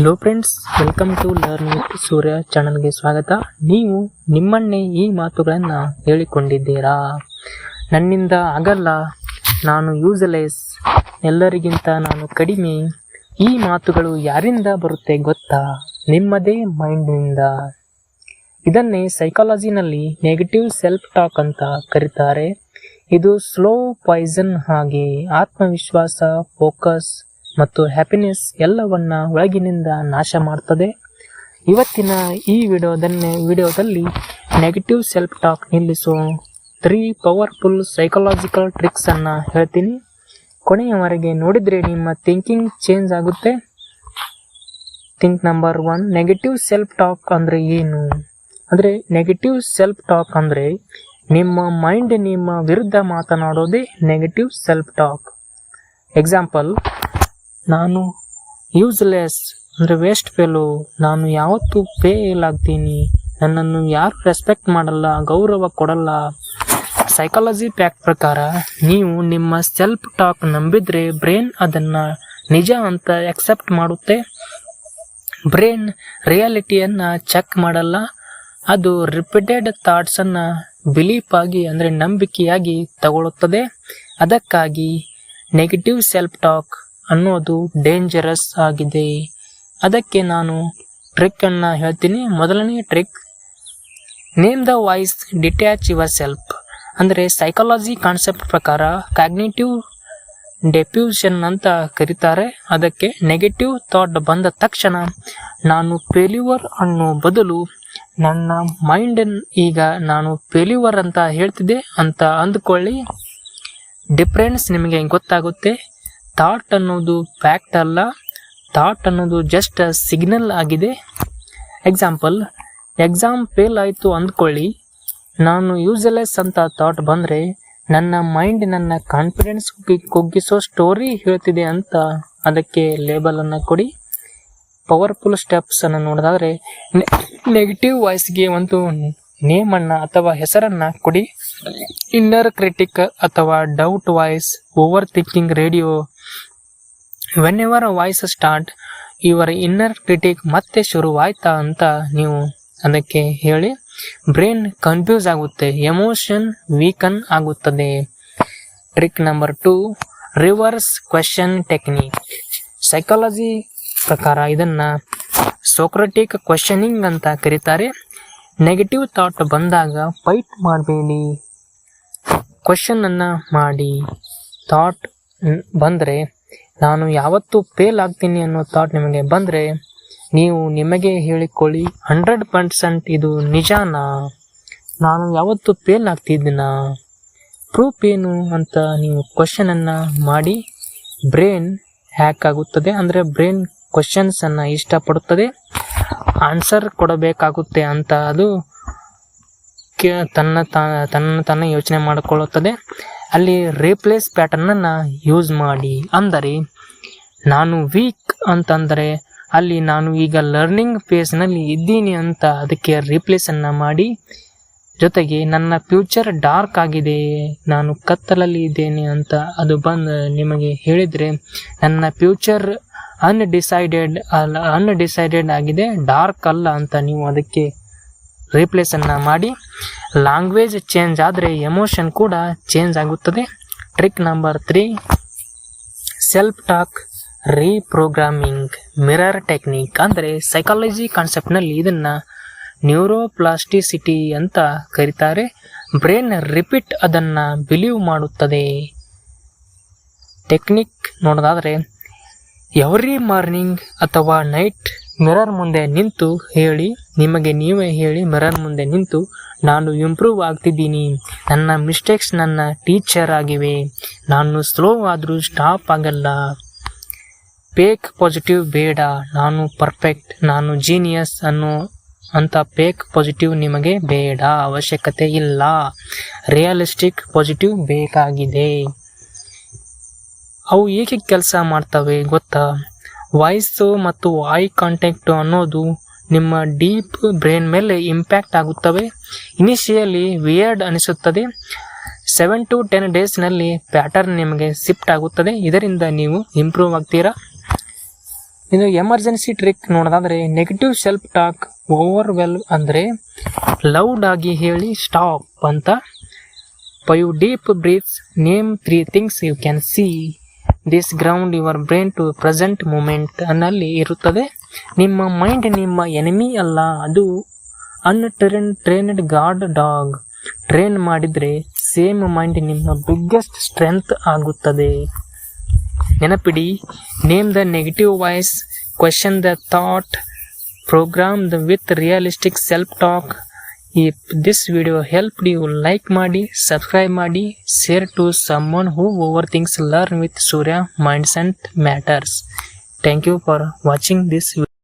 Hello friends welcome to learn with Surya ಚಾನಲ್ಗೆ ಸ್ವಾಗತ. ನೀವು ನಿಮ್ಮನ್ನೇ ಈ ಮಾತುಗಳನ್ನು ಹೇಳಿಕೊಂಡಿದ್ದೀರಾ? ನನ್ನಿಂದ ಆಗಲ್ಲ. ನಾನು ಯೂಸ್ಲೆಸ್ ಎಲ್ಲರಿಗಿಂತ ನಾನು ಕಡಿಮೆ. ಈ ಮಾತುಗಳು ಯಾರಿಂದ ಬರುತ್ತೆ ಗೊತ್ತಾ? ನಿಮ್ಮದೇ ಮೈಂಡ್ನಿಂದ. ಇದನ್ನೇ ಸೈಕಾಲಜಿನಲ್ಲಿ ನೆಗೆಟಿವ್ ಸೆಲ್ಫ್ ಟಾಕ್ ಅಂತ ಕರೀತಾರೆ. ಇದು ಸ್ಲೋ ಪಾಯ್ಸನ್ ಹಾಗೆ. ಆತ್ಮವಿಶ್ವಾಸ ಫೋಕಸ್ ಮತ್ತು ಹ್ಯಾಪಿನೆಸ್ ಎಲ್ಲವನ್ನ ಒಳಗಿನಿಂದ ನಾಶ ಮಾಡ್ತದೆ. ಇವತ್ತಿನ ಈ ವಿಡಿಯೋದನ್ನೇ ವಿಡಿಯೋದಲ್ಲಿ ನೆಗೆಟಿವ್ ಸೆಲ್ಫ್ ಟಾಕ್ ನಿಲ್ಲಿಸೋ ತ್ರೀ ಪವರ್ಫುಲ್ ಸೈಕಲಾಜಿಕಲ್ ಟ್ರಿಕ್ಸನ್ನು ಹೇಳ್ತೀನಿ. ಕೊನೆಯವರೆಗೆ ನೋಡಿದರೆ ನಿಮ್ಮ ಥಿಂಕಿಂಗ್ ಚೇಂಜ್ ಆಗುತ್ತೆ. Think number one negative self talk ಅಂದರೆ ಏನು? ಅಂದರೆ ನೆಗೆಟಿವ್ ಸೆಲ್ಫ್ ಟಾಕ್ ಅಂದರೆ ನಿಮ್ಮ ಮೈಂಡ್ ನಿಮ್ಮ ವಿರುದ್ಧ ಮಾತನಾಡೋದೇ ನೆಗೆಟಿವ್ ಸೆಲ್ಫ್ ಟಾಕ್ ಎಕ್ಸಾಂಪಲ್ ನಾನು ಯೂಸ್ಲೆಸ್ ಅಂದರೆ ವೇಸ್ಟ್ ಫೆಲೋ ನಾನು ಯಾವತ್ತೂ ಫೇಲ್ ಆಗ್ತೀನಿ. ನನ್ನನ್ನು ಯಾರು ರೆಸ್ಪೆಕ್ಟ್ ಮಾಡಲ್ಲ, ಗೌರವ ಕೊಡಲ್ಲ. ಸೈಕಾಲಜಿ ಪ್ಯಾಕ್ ಪ್ರಕಾರ ನೀವು ನಿಮ್ಮ ಸೆಲ್ಫ್ ಟಾಕ್ ನಂಬಿದರೆ ಬ್ರೈನ್ ಅದನ್ನು ನಿಜ ಅಂತ ಎಕ್ಸೆಪ್ಟ್ ಮಾಡುತ್ತೆ. ಬ್ರೈನ್ ರಿಯಾಲಿಟಿಯನ್ನು ಚೆಕ್ ಮಾಡಲ್ಲ. ಅದು ರಿಪೀಟೆಡ್ ಥಾಟ್ಸನ್ನು ಬಿಲೀಫ್ ಆಗಿ ಅಂದರೆ ನಂಬಿಕೆಯಾಗಿ ತಗೊಳ್ಳುತ್ತದೆ. ಅದಕ್ಕಾಗಿ ನೆಗೆಟಿವ್ ಸೆಲ್ಫ್ ಟಾಕ್ ಅನ್ನೋದು ಡೇಂಜರಸ್ ಆಗಿದೆ. ಅದಕ್ಕೆ ನಾನು ಟ್ರಿಕ್ಕನ್ನು ಹೇಳ್ತೀನಿ. ಮೊದಲನೇ trick name the voice detach yourself ಅಂದರೆ ಸೈಕಾಲಜಿ ಕಾನ್ಸೆಪ್ಟ್ ಪ್ರಕಾರ ಕಾಗ್ನೇಟಿವ್ ಡೆಪ್ಯೂಷನ್ ಅಂತ ಕರೀತಾರೆ. ಅದಕ್ಕೆ ನೆಗೆಟಿವ್ ಥಾಟ್ ಬಂದ ತಕ್ಷಣ ನಾನು ಫೇಲ್ಯೂವರ್ ಅನ್ನೋ ಬದಲು ನನ್ನ ಮೈಂಡ್ ಈಗ ನಾನು ಫೇಲ್ಯೂವರ್ ಅಂತ ಹೇಳ್ತಿದ್ದೆ ಅಂತ ಅಂದ್ಕೊಳ್ಳಿ. ಡಿಫ್ರೆನ್ಸ್ ನಿಮಗೆ ಗೊತ್ತಾಗುತ್ತೆ. ಥಾಟ್ ಅನ್ನೋದು ಫ್ಯಾಕ್ಟ್ ಅಲ್ಲ. ಥಾಟ್ ಅನ್ನೋದು ಜಸ್ಟ್ ಸಿಗ್ನಲ್ ಆಗಿದೆ. ಎಕ್ಸಾಂಪಲ್ ಎಕ್ಸಾಮ್ ಫೇಲ್ ಆಯಿತು ಅಂದ್ಕೊಳ್ಳಿ. ನಾನು ಯೂಸ್ಲೆಸ್ ಅಂತ ಥಾಟ್ ಬಂದರೆ ನನ್ನ ಮೈಂಡ್ ನನ್ನ ಕಾನ್ಫಿಡೆನ್ಸ್ ಕುಗ್ಗಿಸೋ ಸ್ಟೋರಿ ಹೇಳ್ತಿದೆ ಅಂತ ಅದಕ್ಕೆ ಲೇಬಲನ್ನು ಕೊಡಿ. ಪವರ್ಫುಲ್ ಸ್ಟೆಪ್ಸನ್ನು ನೋಡಿದಾದ್ರೆ ನೆಗೆಟಿವ್ ವಾಯ್ಸ್ಗೆ ಒಂದು ನೇಮನ್ನು ಅಥವಾ ಹೆಸರನ್ನು ಕೊಡಿ. ಇನ್ನರ್ ಕ್ರಿಟಿಕ್ ಅಥವಾ doubt voice overthinking radio whenever voice start ಇವರ ಇನ್ನರ್ ಕ್ರಿಟಿಕ್ ಮತ್ತೆ ಶುರುವಾಯ್ತಾ ಅಂತ ನೀವು ಅದಕ್ಕೆ ಹೇಳಿ ಬ್ರೈನ್ ಕನ್ಫ್ಯೂಸ್ ಆಗುತ್ತೆ ಎಮೋಷನ್ ವೀಕನ್ ಆಗುತ್ತದೆ. Trick number two reverse question technique psychology ಪ್ರಕಾರ ಇದನ್ನು ಸೋಕ್ರೆಟಿಕ್ ಕ್ವೆಶನಿಂಗ್ ಅಂತ ಕರೀತಾರೆ. ನೆಗೆಟಿವ್ ಥಾಟ್ ಬಂದಾಗ ಫೈಟ್ ಮಾಡಬೇಡಿ. ಕ್ವೆಶನನ್ನು ಮಾಡಿ. ಥಾಟ್ ಬಂದರೆ ನಾನು ಯಾವತ್ತೂ ಫೇಲ್ ಆಗ್ತೀನಿ ಅನ್ನೋ ಥಾಟ್ ನಿಮಗೆ ಬಂದರೆ ನೀವು ನಿಮಗೆ ಹೇಳಿಕೊಳ್ಳಿ ಹಂಡ್ರೆಡ್ ಪರ್ಸೆಂಟ್ ಇದು ನಿಜಾನಾ? ನಾನು ಯಾವತ್ತು ಫೇಲ್ ಆಗ್ತಿದ್ದೀನ? ಪ್ರೂಫ್ ಏನು ಅಂತ ನೀವು ಕ್ವಶನನ್ನು ಮಾಡಿ ಬ್ರೈನ್ ಹ್ಯಾಕ್ ಆಗುತ್ತದೆ. ಅಂದರೆ ಬ್ರೈನ್ ಕ್ವಶನ್ಸನ್ನು ಇಷ್ಟಪಡುತ್ತದೆ. ಆನ್ಸರ್ ಕೊಡಬೇಕಾಗುತ್ತೆ ಅಂತ ಅದು ತನ್ನ ತನ್ನ ತನ್ನ ಯೋಚನೆ ಮಾಡಿಕೊಳ್ಳುತ್ತದೆ. ಅಲ್ಲಿ ರೀಪ್ಲೇಸ್ ಪ್ಯಾಟರ್ನನ್ನು ಯೂಸ್ ಮಾಡಿ. ಅಂದರೆ, ನಾನು ವೀಕ್ ಅಂತಂದರೆ, ಅಲ್ಲಿ ನಾನು ಈಗ ಲರ್ನಿಂಗ್ ಫೇಸ್ನಲ್ಲಿ ಇದ್ದೀನಿ ಅಂತ ಅದಕ್ಕೆ ರೀಪ್ಲೇಸನ್ನು ಮಾಡಿ. ಜೊತೆಗೆ ನನ್ನ ಫ್ಯೂಚರ್ ಡಾರ್ಕ್ ಆಗಿದೆ, ನಾನು ಕತ್ತಲಲ್ಲಿ ಇದ್ದೇನೆ ಅಂತ ಅದು ಬಂದು ನಿಮಗೆ ಹೇಳಿದರೆ, ನನ್ನ ಫ್ಯೂಚರ್ ಅನ್ಡಿಸೈಡೆಡ್ ಅಲ್ಲ ಅನ್ಡಿಸೈಡೆಡ್ ಆಗಿದೆ ಡಾರ್ಕ್ ಅಲ್ಲ ಅಂತ ನೀವು ಅದಕ್ಕೆ ರೀಪ್ಲೇಸನ್ನು ಮಾಡಿ ಲ್ಯಾಂಗ್ವೇಜ್ ಚೇಂಜ್ ಆದರೆ ಎಮೋಷನ್ ಕೂಡ ಚೇಂಜ್ ಆಗುತ್ತದೆ. Trick number three self talk reprogramming mirror technique ಅಂದರೆ ಸೈಕಾಲಜಿ ಕಾನ್ಸೆಪ್ಟ್ನಲ್ಲಿ ಇದನ್ನು ನ್ಯೂರೋಪ್ಲಾಸ್ಟಿಸಿಟಿ ಅಂತ ಕರೀತಾರೆ. ಬ್ರೈನ್ ರಿಪೀಟ್ ಅದನ್ನು ಬಿಲೀವ್ ಮಾಡುತ್ತದೆ. ಟೆಕ್ನಿಕ್ ನೋಡೋದಾದರೆ ಎವ್ರಿ ಮಾರ್ನಿಂಗ್ ಅಥವಾ ನೈಟ್ ಮಿರರ್ ಮುಂದೆ ನಿಂತು ಹೇಳಿ, ನಿಮಗೆ ನೀವೇ ಹೇಳಿ ಮಿರರ್ ಮುಂದೆ ನಿಂತು, ನಾನು ಇಂಪ್ರೂವ್ ಆಗ್ತಿದ್ದೀನಿ. ನನ್ನ ಮಿಸ್ಟೇಕ್ಸ್ ನನ್ನ ಟೀಚರ್ ಆಗಿವೆ. ನಾನು ಸ್ಲೋ ಆದರೂ ಸ್ಟಾಪ್ ಆಗಲ್ಲ. ಪೇಕ್ ಪಾಸಿಟಿವ್ ಬೇಡ. ನಾನು ಪರ್ಫೆಕ್ಟ್ ನಾನು ಜೀನಿಯಸ್ ಅನ್ನೋ ಅಂತ ಪೇಕ್ ಪಾಸಿಟಿವ್ ನಿಮಗೆ ಬೇಡ, ಅವಶ್ಯಕತೆ ಇಲ್ಲ. ರಿಯಲಿಸ್ಟಿಕ್ ಪಾಸಿಟಿವ್ ಬೇಕಾಗಿದೆ. ಅವು ಏಕೆ ಕೆಲಸ ಮಾಡ್ತವೆ ಗೊತ್ತಾ? ವಾಯ್ಸು ಮತ್ತು ಐ ಕಾಂಟ್ಯಾಕ್ಟು ಅನ್ನೋದು ನಿಮ್ಮ ಡೀಪ್ ಬ್ರೈನ್ ಮೇಲೆ ಇಂಪ್ಯಾಕ್ಟ್ ಆಗುತ್ತವೆ. ಇನಿಷಿಯಲಿ ವಿಯರ್ಡ್ ಅನಿಸುತ್ತದೆ. ಸೆವೆನ್ ಟು ಟೆನ್ ಡೇಸ್ನಲ್ಲಿ ಪ್ಯಾಟರ್ನ್ ನಿಮಗೆ ಶಿಫ್ಟ್ ಆಗುತ್ತದೆ. ಇದರಿಂದ ನೀವು ಇಂಪ್ರೂವ್ ಆಗ್ತೀರಾ? ಇದು ಎಮರ್ಜೆನ್ಸಿ ಟ್ರಿಕ್ ನೋಡೋದಾದರೆ negative self talk overwhelm ಅಂದರೆ ಲೌಡ್ ಆಗಿ ಹೇಳಿ ಸ್ಟಾಪ್ ಅಂತ. Five deep breaths, name three things you can see. This ground your brain to present moment ಅನ್ನಲ್ಲಿ ಇರುತ್ತದೆ. ನಿಮ್ಮ ಮೈಂಡ್ ನಿಮ್ಮ ಎನಿಮಿ ಅಲ್ಲ, ಅದು untrain trained guard dog train ಮಾಡಿದರೆ ಸೇಮ್ ಮೈಂಡ್ ನಿಮ್ಮ ಬಿಗ್ಗೆಸ್ಟ್ ಸ್ಟ್ರೆಂತ್ ಆಗುತ್ತದೆ. ನೆನಪಿಡಿ name the negative voice question the thought program the with realistic self talk if this video help you like ಮಾಡಿ ಸಬ್ಸ್ಕ್ರೈಬ್ ಮಾಡಿ share to someone who overthinks learn with Surya minds and matters thank you for watching this